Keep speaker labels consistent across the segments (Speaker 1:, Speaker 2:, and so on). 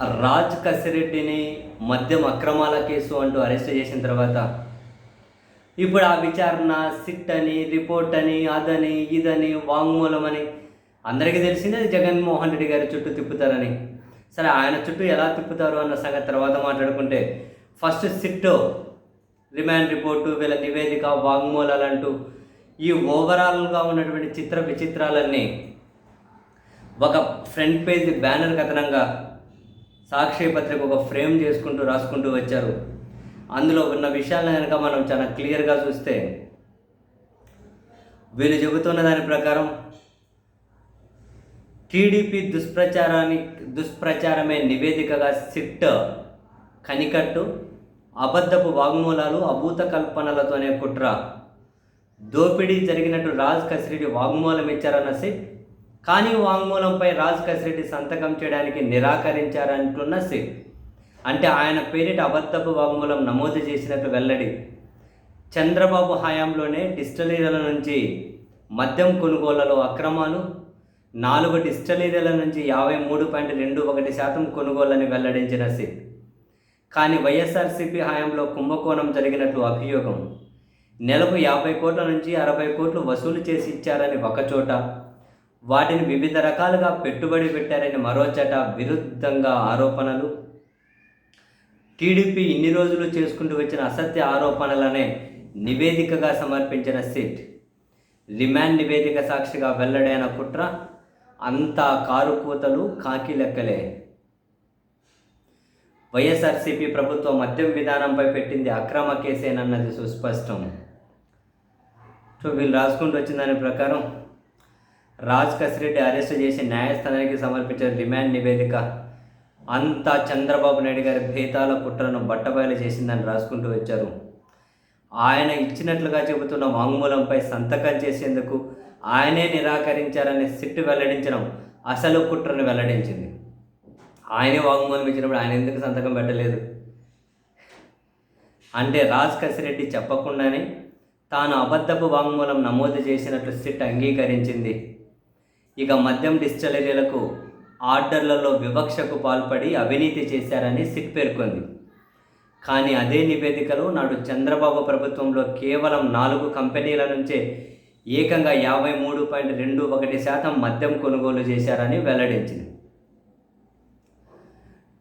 Speaker 1: రాజ్ కసిరెడ్డిని మద్యం అక్రమాల కేసు అంటూ అరెస్ట్ చేసిన తర్వాత ఇప్పుడు ఆ విచారణ సిట్ అని రిపోర్ట్ అని అదని ఇదని వాంగ్మూలం అని అందరికీ తెలిసిందే అది జగన్మోహన్ రెడ్డి గారి చుట్టూ తిప్పుతారని. సరే ఆయన చుట్టూ ఎలా తిప్పుతారు అన్న సంగతి తర్వాత మాట్లాడుకుంటే ఫస్ట్ సిట్ రిమాండ్ రిపోర్టు వీళ్ళ నివేదిక వాంగ్మూలాలు అంటూ ఈ ఓవరాల్గా ఉన్నటువంటి చిత్ర విచిత్రాలన్నీ ఒక ఫ్రంట్ పేజ్ బ్యానర్ కథనంగా సాక్షి పత్రిక ఒక ఫ్రేమ్ చేసుకుంటూ రాసుకుంటూ వచ్చారు. అందులో ఉన్న విషయాలను కనుక మనం చాలా క్లియర్గా చూస్తే వీళ్ళు చెబుతున్న దాని ప్రకారం టీడీపీ దుష్ప్రచారాన్ని దుష్ప్రచారమే నివేదికగా సిట్ కనికట్టు అబద్ధపు వాగ్మూలాలు అభూత కల్పనలతోనే కుట్ర. దోపిడీ జరిగినట్టు రాజ్ కసిరెడ్డి వాగ్మూలం ఇచ్చారన్న సిట్ కానీ వాంగ్మూలంపై రాజ్ కసిరెడ్డి సంతకం చేయడానికి నిరాకరించారంటున్న సిట్ అంటే ఆయన పేరిట అబద్ధపు వాంగ్మూలం నమోదు చేసినట్లు వెల్లడి. చంద్రబాబు హయాంలోనే డిస్టలీల నుంచి మద్యం కొనుగోళ్ళలో అక్రమాలు నాలుగు డిస్టలీల నుంచి యాభై మూడు పాయింట్ రెండు ఒకటి శాతం కొనుగోలని వెల్లడించిన సిట్ కానీ వైఎస్ఆర్సీపీ హయాంలో కుంభకోణం జరిగినట్లు అభియోగం. నెలకు యాభై కోట్ల నుంచి అరవై కోట్లు వసూలు చేసి ఇచ్చారని ఒకచోట వాటిని వివిధ రకాలుగా పెట్టుబడి పెట్టారని మరోచట విరుద్ధంగా ఆరోపణలు. టీడీపీ ఇన్ని రోజులు చేసుకుంటూ వచ్చిన అసత్య ఆరోపణలనే నివేదికగా సమర్పించిన సిట్. రిమాండ్ నివేదిక సాక్షిగా వెల్లడైన కుట్ర అంతా కారు కూతలు కాకి లెక్కలే. వైఎస్ఆర్సీపీ ప్రభుత్వం మద్యం విధానంపై పెట్టింది అక్రమ కేసేనన్నది సుస్పష్టం. సో వీళ్ళు రాసుకుంటూ వచ్చిన దాని ప్రకారం రాజ్ కసిరెడ్డి అరెస్ట్ చేసి న్యాయస్థానానికి సమర్పించిన రిమాండ్ నివేదిక. అంతా చంద్రబాబు నాయుడు గారి భేతాల కుట్రను బట్టబయలు చేసిందని రాసుకుంటూ వచ్చారు. ఆయన ఇచ్చినట్లుగా చెబుతున్న వాంగ్మూలంపై సంతకం చేసేందుకు ఆయనే నిరాకరించారని సిట్ వెల్లడించడం అసలు కుట్రను వెల్లడించింది. ఆయనే వాంగ్మూలం ఇచ్చినప్పుడు ఆయన ఎందుకు సంతకం పెట్టలేదు? అంటే రాజ్ కసిరెడ్డి చెప్పకుండానే తాను అబద్ధపు వాంగ్మూలం నమోదు చేసినట్లు సిట్ అంగీకరించింది. ఇక మద్యం డిస్టిలరీలకు ఆర్డర్లలో వివక్షకు పాల్పడి అవినీతి చేశారని సిట్ పేర్కొంది. కానీ అదే నివేదికలో నాడు చంద్రబాబు ప్రభుత్వంలో కేవలం నాలుగు కంపెనీల నుంచే ఏకంగా యాభై మూడు పాయింట్ రెండు ఒకటి శాతం మద్యం కొనుగోలు చేశారని వెల్లడించింది.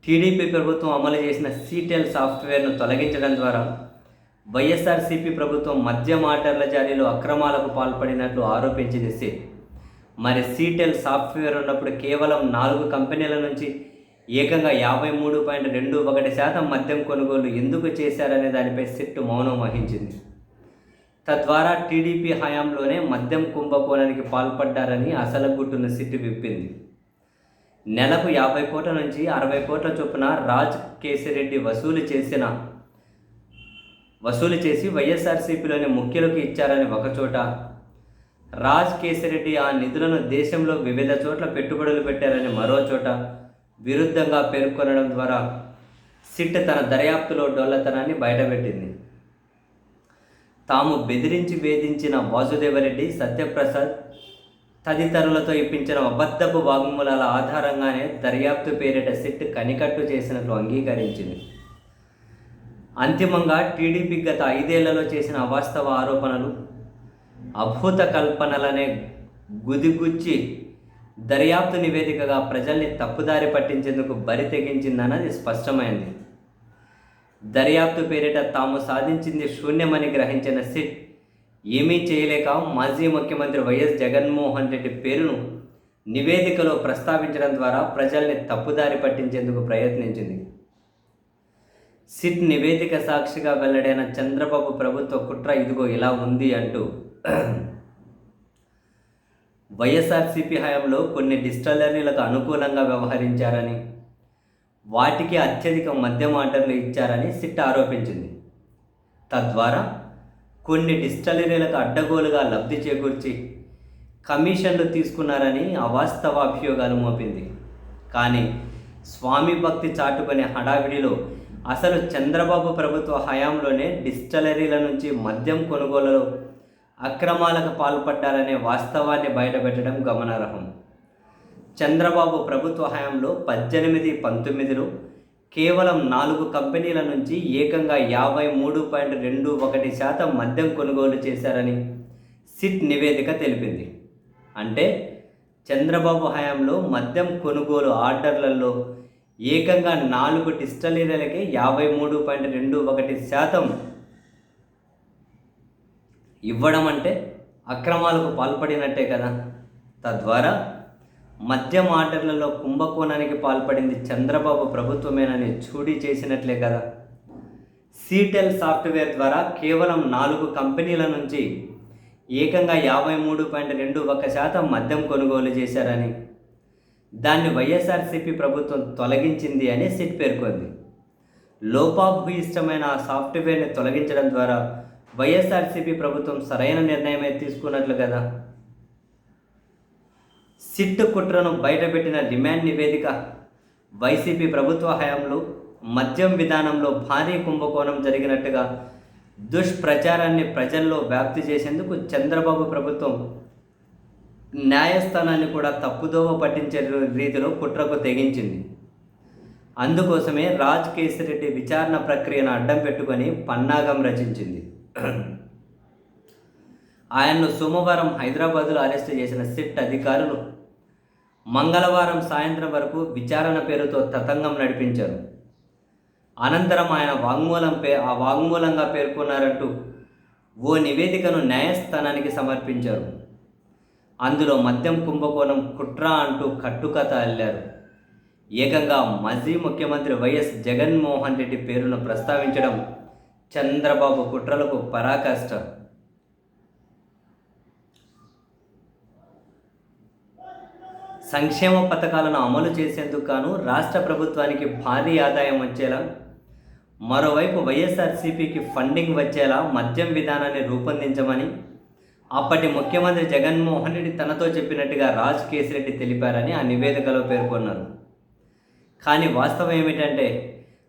Speaker 1: టీడీపీ ప్రభుత్వం అమలు చేసిన సీటెల్ సాఫ్ట్వేర్ను తొలగించడం ద్వారా వైఎస్ఆర్సీపీ ప్రభుత్వం మద్యం ఆర్డర్ల జారీలో అక్రమాలకు పాల్పడినట్లు ఆరోపించింది సిట్. మరి సీటెల్ సాఫ్ట్వేర్ ఉన్నప్పుడు కేవలం నాలుగు కంపెనీల నుంచి ఏకంగా యాభై మూడు పాయింట్ రెండు ఒకటి శాతం మద్యం కొనుగోలు ఎందుకు చేశారనే దానిపై సిట్ మౌనం వహించింది. తద్వారా టీడీపీ హయాంలోనే మద్యం కుంభకోణానికి పాల్పడ్డారని అసలు గుట్టును సిట్టు విప్పింది. నెలకు యాభై కోట్ల నుంచి అరవై కోట్ల చొప్పున రాజ్ కేసిరెడ్డి వసూలు చేసిన వసూలు చేసి వైఎస్ఆర్సీపీలోని ముఖ్యులకు ఇచ్చారని ఒకచోట రాజ్ కేసిరెడ్డి ఆ నిధులను దేశంలో వివిధ చోట్ల పెట్టుబడులు పెట్టారని మరో చోట విరుద్ధంగా పేర్కొనడం ద్వారా సిట్ తన దర్యాప్తులో డొల్లతనాన్ని బయటపెట్టింది. తాము బెదిరించి వేధించిన వాసుదేవరెడ్డి సత్యప్రసాద్ తదితరులతో ఇప్పించిన అబద్ధపు వాగ్మూలాల ఆధారంగానే దర్యాప్తు పేరిట సిట్ కనికట్టు చేసినట్లు అంగీకరించింది. అంతిమంగా టీడీపీ గత ఐదేళ్ళలో చేసిన అవాస్తవ ఆరోపణలు అభూత కల్పనలనే గుదిగుచ్చి దర్యాప్తు నివేదికగా ప్రజల్ని తప్పుదారి పట్టించేందుకు బరి తెగించిందన్నది స్పష్టమైంది. దర్యాప్తు పేరిట తాము సాధించింది శూన్యమని గ్రహించిన సిట్ ఏమీ చేయలేక మాజీ ముఖ్యమంత్రి వైఎస్ జగన్మోహన్ రెడ్డి పేరును నివేదికలో ప్రస్తావించడం ద్వారా ప్రజల్ని తప్పుదారి పట్టించేందుకు ప్రయత్నించింది. సిట్ నివేదిక సాక్షిగా వెల్లడైన చంద్రబాబు ప్రభుత్వ కుట్ర ఇదిగో ఇలా ఉంది అంటూ వైఎస్ఆర్సీపీ హయాంలో కొన్ని డిస్టలరీలకు అనుకూలంగా వ్యవహరించారని వాటికి అత్యధిక మద్యం ఆర్డర్లు ఇచ్చారని సిట్ ఆరోపించింది. తద్వారా కొన్ని డిస్టలరీలకు అడ్డగోలుగా లబ్ధి చేకూర్చి కమిషన్లు తీసుకున్నారని అవాస్తవ అభియోగాలు మోపింది. కానీ స్వామి భక్తి చాటుకునే హడావిడిలో అసలు చంద్రబాబు ప్రభుత్వ హయాంలోనే డిస్టలరీల నుంచి మద్యం కొనుగోలులో అక్రమాలకు పాల్పడ్డారనే వాస్తవాన్ని బయటపెట్టడం గమనార్హం. చంద్రబాబు ప్రభుత్వ హయాంలో పద్దెనిమిది పంతొమ్మిదిలో కేవలం నాలుగు కంపెనీల నుంచి ఏకంగా యాభై మూడు పాయింట్ రెండు ఒకటి శాతం మద్యం కొనుగోలు చేశారని సిట్ నివేదిక తెలిపింది. అంటే చంద్రబాబు హయాంలో మద్యం కొనుగోలు ఆర్డర్లలో ఏకంగా నాలుగు డిస్టలీలకి యాభై మూడు పాయింట్ రెండు ఒకటి శాతం ఇవ్వడం అంటే అక్రమాలకు పాల్పడినట్టే కదా. తద్వారా మద్యం ఆర్డర్లలో కుంభకోణానికి పాల్పడింది చంద్రబాబు ప్రభుత్వమేనని చూడి చేసినట్లే కదా. సీటెల్ సాఫ్ట్వేర్ ద్వారా కేవలం నాలుగు కంపెనీల నుంచి ఏకంగా యాభై మూడు పాయింట్ రెండు ఒక శాతం మద్యం కొనుగోలు చేశారని దాన్ని వైఎస్ఆర్సీపీ ప్రభుత్వం తొలగించింది అని సిట్ పేర్కొంది. లోపాభూయిష్టమైన ఆ సాఫ్ట్వేర్ని తొలగించడం ద్వారా వైఎస్ఆర్సీపీ ప్రభుత్వం సరైన నిర్ణయమే తీసుకున్నట్లు కదా? సిట్ కుట్రను బయటపెట్టిన డిమాండ్ నివేదిక వైసీపీ ప్రభుత్వ హయాంలో మద్యం విధానంలో భారీ కుంభకోణం జరిగినట్టుగా దుష్ప్రచారాన్ని ప్రజల్లో వ్యాప్తి చేసేందుకు చంద్రబాబు ప్రభుత్వం న్యాయస్థానాన్ని కూడా తప్పుదోవ పట్టించే రీతిలో కుట్రకు తెగించింది. అందుకోసమే రాజ్ కేసిరెడ్డి విచారణ ప్రక్రియను అడ్డం పెట్టుకొని పన్నాగం రచించింది. ఆయన్ను సోమవారం హైదరాబాదులో అరెస్ట్ చేసిన సిట్ అధికారులు మంగళవారం సాయంత్రం వరకు విచారణ పేరుతో తతంగం నడిపించారు. అనంతరం ఆయన వాంగ్మూలం పే ఆ వాంగ్మూలంగా పేర్కొన్నారంటూ ఓ నివేదికను న్యాయస్థానానికి సమర్పించారు. అందులో మద్యం కుంభకోణం కుట్ర అంటూ కట్టుకథ అల్లారు. ఏకంగా మాజీ ముఖ్యమంత్రి వైఎస్ జగన్మోహన్ రెడ్డి పేరును ప్రస్తావించడం చంద్రబాబు కుట్రలకు పరాకాష్ట. సంక్షేమ పథకాలను అమలు చేసేందుకు గాను రాష్ట్ర ప్రభుత్వానికి భారీ ఆదాయం వచ్చేలా మరోవైపు వైఎస్ఆర్సీపీకి ఫండింగ్ వచ్చేలా మద్యం విధానాన్ని రూపొందించమని అప్పటి ముఖ్యమంత్రి జగన్మోహన్ రెడ్డి తనతో చెప్పినట్టుగా రాజ్ కేసిరెడ్డి తెలిపారని ఆ నివేదికలో పేర్కొన్నారు. కానీ వాస్తవం ఏమిటంటే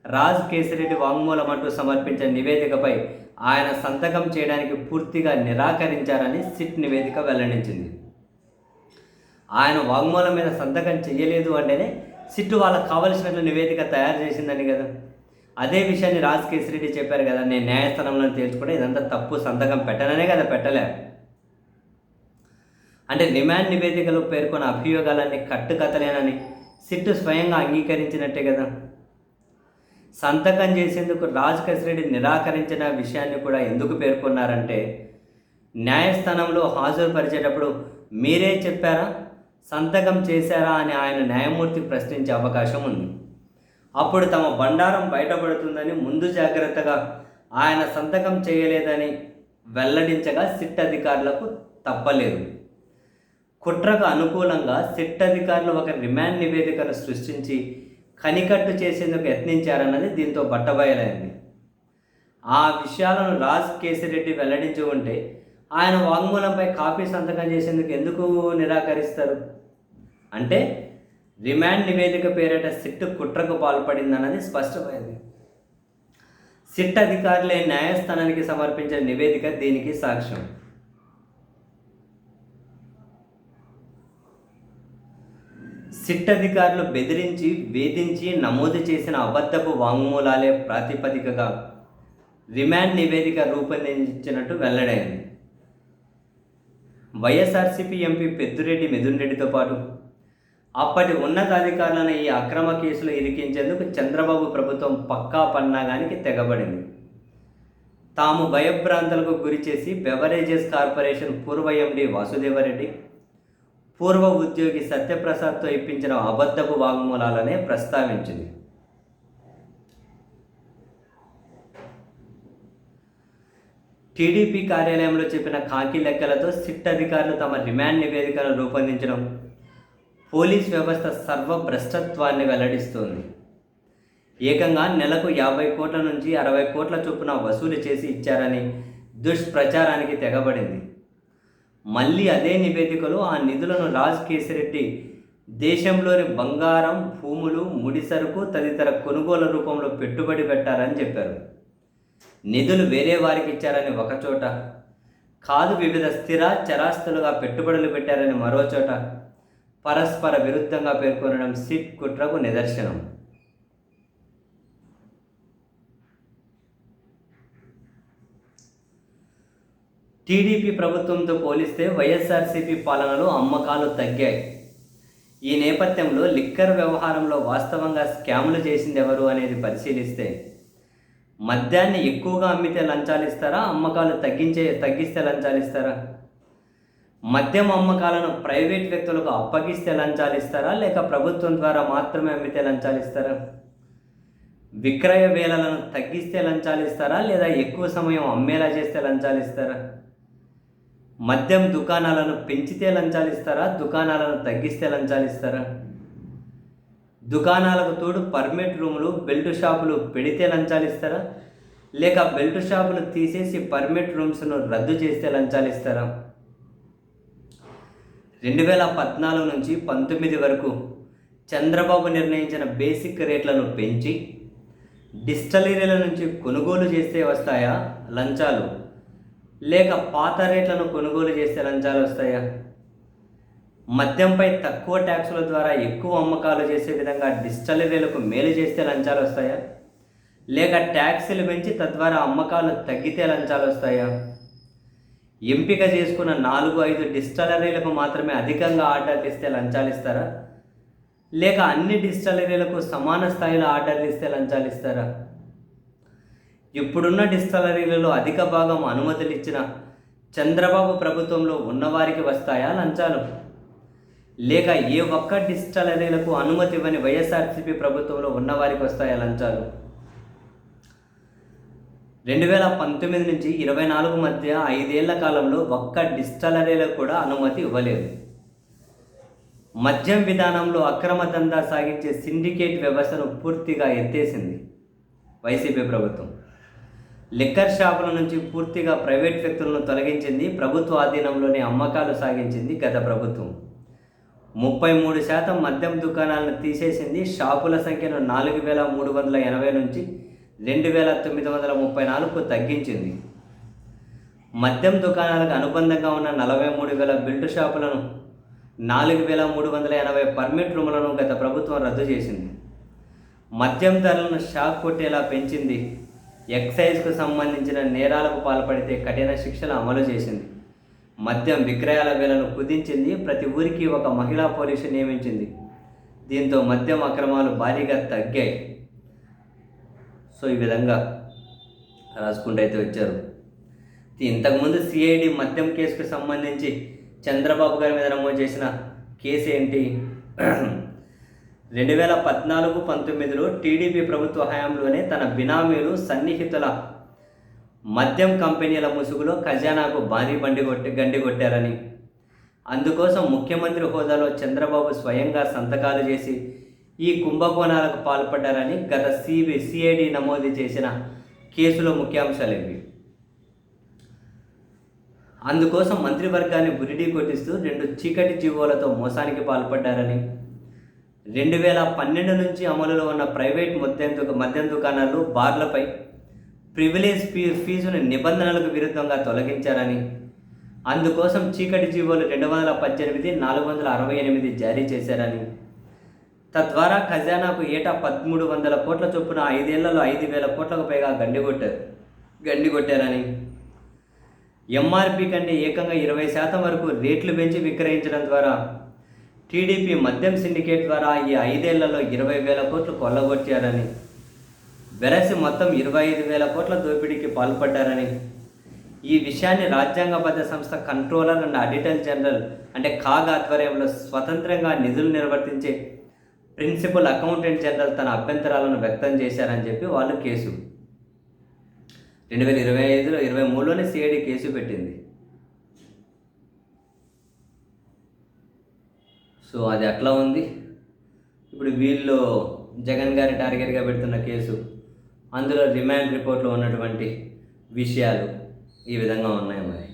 Speaker 1: రాజ్ కేసిరెడ్డి వాంగ్మూలం అంటూ సమర్పించిన నివేదికపై ఆయన సంతకం చేయడానికి పూర్తిగా నిరాకరించారని సిట్ నివేదిక వెల్లడించింది. ఆయన వాంగ్మూలం మీద సంతకం చేయలేదు అంటేనే సిట్టు వాళ్ళకు కావలసినట్లు నివేదిక తయారు చేసిందని కదా. అదే విషయాన్ని రాజ్ కేసిరెడ్డి చెప్పారు కదా నేను న్యాయస్థానంలో తేల్చుకుంటే ఇదంతా తప్పు సంతకం పెట్టననే కదా పెట్టలే. అంటే రిమాండ్ నివేదికలో పేర్కొన్న అభియోగాలన్నీ కట్టుకథలేనని సిట్టు స్వయంగా అంగీకరించినట్టే కదా. సంతకం చేసేందుకు రాజ్ కసిరెడ్డి నిరాకరించిన విషయాన్ని కూడా ఎందుకు పేర్కొన్నారంటే న్యాయస్థానంలో హాజరుపరిచేటప్పుడు మీరే చెప్పారా? సంతకం చేశారా అని ఆయన న్యాయమూర్తి ప్రశ్నించే అవకాశం ఉంది. అప్పుడు తమ బండారం బయటపడుతుందని ముందు జాగ్రత్తగా ఆయన సంతకం చేయలేదని వెల్లడించగా సిట్ అధికారులకు తప్పలేదు. కుట్రకు అనుకూలంగా సిట్ అధికారులు ఒక రిమాండ్ నివేదికను సృష్టించి కనికట్టు చేసేందుకు యత్నించారన్నది దీంతో బట్టబయలైంది. ఆ విషయాలను రాజ్ కేసిరెడ్డి వెల్లడించి ఉంటే ఆయన వాంగ్మూలంపై కాపీ సంతకం చేసేందుకు ఎందుకు నిరాకరిస్తారు? అంటే రిమాండ్ నివేదిక పేరిట సిట్ కుట్రకు పాల్పడిందన్నది స్పష్టమైంది. సిట్ అధికారులే న్యాయస్థానానికి సమర్పించిన నివేదిక దీనికి సాక్ష్యం. సిట్ అధికారులు బెదిరించి వేధించి నమోదు చేసిన అబద్ధపు వాంగ్మూలాలే ప్రాతిపదికగా రిమాండ్ నివేదిక రూపొందించినట్టు వెల్లడైంది. వైఎస్ఆర్సీపీ ఎంపీ పెద్దిరెడ్డి మిథున్ రెడ్డితో పాటు అప్పటి ఉన్నతాధికారులను ఈ అక్రమ కేసులు ఇరికించేందుకు చంద్రబాబు ప్రభుత్వం పక్కా పన్నాగానికి తెగబడింది. తాము భయభ్రాంతులకు గురి చేసి బెవరేజెస్ కార్పొరేషన్ పూర్వ ఎండి వాసుదేవరెడ్డి పూర్వ ఉద్యోగి సత్యప్రసాద్తో ఇప్పించిన అబద్ధపు వాంగ్మూలాలనే ప్రస్తావించింది. టీడీపీ కార్యాలయంలో చెప్పిన కాకి లెక్కలతో సిట్ అధికారులు తమ రిమాండ్ నివేదికను రూపొందించడం పోలీస్ వ్యవస్థ సర్వ భ్రష్టత్వాన్ని వెల్లడిస్తోంది. ఏకంగా నెలకు యాభై కోట్ల నుంచి అరవై కోట్ల చొప్పున వసూలు చేసి ఇచ్చారని దుష్ప్రచారానికి తెగబడింది. మళ్ళీ అదే నివేదికలో ఆ నిధులను రాజ్ కేసిరెడ్డి దేశంలోని బంగారం భూములు ముడిసరుకు తదితర కొనుగోలు రూపంలో పెట్టుబడి పెట్టారని చెప్పారు. నిధులు వేరే వారికి ఇచ్చారని ఒకచోట కాదు వివిధ స్థిర చరాస్తులుగా పెట్టుబడులు పెట్టారని మరోచోట పరస్పర విరుద్ధంగా పేర్కొనడం సిట్ కుట్రకు నిదర్శనం. టీడీపీ ప్రభుత్వంతో పోలిస్తే వైఎస్ఆర్సీపీ పాలనలో అమ్మకాలు తగ్గాయి. ఈ నేపథ్యంలో లిక్కర్ వ్యవహారంలో వాస్తవంగా స్కాములు చేసింది ఎవరు అనేది పరిశీలిస్తే మద్యాన్ని ఎక్కువగా అమ్మితే లంచాలు ఇస్తారా? అమ్మకాలు తగ్గించే తగ్గిస్తే లంచాలు ఇస్తారా? మద్యం అమ్మకాలను ప్రైవేట్ వ్యక్తులకు అప్పగిస్తే లంచాలు ఇస్తారా? లేక ప్రభుత్వం ద్వారా మాత్రమే అమ్మితే లంచాలు ఇస్తారా? విక్రయ వేళలను తగ్గిస్తే లంచాలు ఇస్తారా? లేదా ఎక్కువ సమయం అమ్మేలా చేస్తే లంచాలు ఇస్తారా? మద్యం దుకాణాలను పెంచితే లంచాలు ఇస్తారా? దుకాణాలను తగ్గిస్తే లంచాలు ఇస్తారా? దుకాణాలకు తోడు పర్మిట్ రూములు బెల్ట్ షాపులు పెడితే లంచాలు ఇస్తారా? లేక బెల్ట్ షాపులు తీసేసి పర్మిట్ రూమ్స్ను రద్దు చేస్తే లంచాలు ఇస్తారా? రెండు వేల పద్నాలుగు నుంచి పంతొమ్మిది వరకు చంద్రబాబు నిర్ణయించిన బేసిక్ రేట్లను పెంచి డిస్టలరీల నుంచి కొనుగోలు చేస్తే వస్తాయా? లంచాలు. లేక పాత రేట్లను కొనుగోలు చేస్తే లంచాలు వస్తాయా? మద్యంపై తక్కువ ట్యాక్సుల ద్వారా ఎక్కువ అమ్మకాలు చేసే విధంగా డిస్టలరీలకు మేలు చేస్తే లంచాలు వస్తాయా? లేక ట్యాక్సులు పెంచి తద్వారా అమ్మకాలు తగ్గితే లంచాలు వస్తాయా? ఎంపిక చేసుకున్న నాలుగు ఐదు డిస్టలరీలకు మాత్రమే అధికంగా ఆర్డర్లు ఇస్తే లంచాలు ఇస్తారా? లేక అన్ని డిస్టలరీలకు సమాన స్థాయిలో ఆర్డర్లు ఇస్తే లంచాలు ఇస్తారా? ఇప్పుడున్న డిస్టలరీలలో అధిక భాగం అనుమతులు ఇచ్చిన చంద్రబాబు ప్రభుత్వంలో ఉన్నవారికి వస్తాయా లంచాలు? లేక ఏ ఒక్క డిస్టలరీలకు అనుమతి ఇవ్వని వైఎస్ఆర్సీపీ ప్రభుత్వంలో ఉన్నవారికి వస్తాయా లంచాలు? రెండు వేల పంతొమ్మిది నుంచి ఇరవై నాలుగు మధ్య ఐదేళ్ళ కాలంలో ఒక్క డిస్టలరీలకు కూడా అనుమతి ఇవ్వలేదు. మద్యం విధానంలో అక్రమ దందా సాగించే సిండికేట్ వ్యవస్థను పూర్తిగా ఎత్తేసింది వైసీపీ ప్రభుత్వం. లిక్కర్ షాపుల నుంచి పూర్తిగా ప్రైవేట్ వ్యక్తులను తొలగించింది ప్రభుత్వ ఆధీనంలోనే అమ్మకాలు సాగించింది గత ప్రభుత్వం. ముప్పై మూడు శాతం మద్యం దుకాణాలను తీసేసింది షాపుల సంఖ్యను నాలుగు వేల మూడు వందల ఎనభై నుంచి రెండు వేల తొమ్మిది వందల ముప్పై నాలుగుకు తగ్గించింది. మద్యం దుకాణాలకు అనుబంధంగా ఉన్న నలభై మూడు వేల బిల్టు షాపులను నాలుగు వేల మూడు వందల ఎనభై పర్మిట్ రూములను గత ప్రభుత్వం రద్దు చేసింది. మద్యం ధరలను షాక్ కొట్టేలా పెంచింది ఎక్సైజ్కు సంబంధించిన నేరాలకు పాల్పడితే కఠిన శిక్షలు అమలు చేసింది. మద్యం విక్రయాల వేలను కుదించింది ప్రతి ఊరికి ఒక మహిళా పోలీసు నియమించింది. దీంతో మద్యం అక్రమాలు భారీగా తగ్గాయి. సో ఈ విధంగా రాసుకుంటూ అయితే వచ్చారు. ఇంతకుముందు సిఐడి మద్యం కేసుకు సంబంధించి చంద్రబాబు గారి మీద నమోదు చేసిన కేసు ఏంటి? రెండు వేల పద్నాలుగు పంతొమ్మిదిలో టీడీపీ ప్రభుత్వ హయాంలోనే తన బినామీలు సన్నిహితుల మద్యం కంపెనీల ముసుగులో ఖజానాకు భారీ బండి కొట్టి గండి కొట్టారని. అందుకోసం ముఖ్యమంత్రి హోదాలో చంద్రబాబు స్వయంగా సంతకాలు చేసి ఈ కుంభకోణాలకు పాల్పడ్డారని గత సిబి సిఐడి నమోదు చేసిన కేసులో ముఖ్యాంశాలు ఇవి అందుకోసం మంత్రివర్గాన్ని బురిడీ కొట్టిస్తూ రెండు చీకటి జీవోలతో మోసానికి పాల్పడ్డారని. రెండు వేల పన్నెండు నుంచి అమలులో ఉన్న ప్రైవేట్ మద్యం మద్యం దుకాణాలు బార్లపై ప్రివిలేజ్ ఫీ ఫీజును నిబంధనలకు విరుద్ధంగా తొలగించారని అందుకోసం చీకటి జీవోలు రెండు వందల పద్దెనిమిది నాలుగు వందల అరవై ఎనిమిది జారీ చేశారని. తద్వారా ఖజానాకు ఏటా పదమూడు వందల కోట్ల చొప్పున ఐదేళ్ళలో ఐదు వేల కోట్లకు పైగా గండి కొట్టారు గండి కొట్టారని ఎంఆర్పి కంటే ఏకంగా ఇరవై శాతం వరకు రేట్లు పెంచి విక్రయించడం ద్వారా టీడీపీ మద్యం సిండికేట్ ద్వారా ఈ ఐదేళ్ళలో ఇరవై వేల కోట్లు కొల్లగొట్టారని వెరసి మొత్తం ఇరవై ఐదు వేల కోట్ల దోపిడీకి పాల్పడ్డారని ఈ విషయాన్ని రాజ్యాంగబద్ధ సంస్థ కంట్రోలర్ అండ్ ఆడిటర్ జనరల్ అంటే కాగ్ ఆధ్వర్యంలో స్వతంత్రంగా నిధులు నిర్వర్తించే ప్రిన్సిపల్ అకౌంటెంట్ జనరల్ తన అభ్యంతరాలను వ్యక్తం చేశారని చెప్పి వాళ్ళు కేసు. రెండు వేల ఇరవై ఐదులో ఇరవై మూడులోనే సిఐడి కేసు పెట్టింది. సో అది అట్లా ఉంది. ఇప్పుడు వీళ్ళు జగన్ గారి టార్గెట్గా పెడుతున్న కేసు అందులో రిమాండ్ రిపోర్ట్లో ఉన్నటువంటి విషయాలు ఈ విధంగా ఉన్నాయి మరి.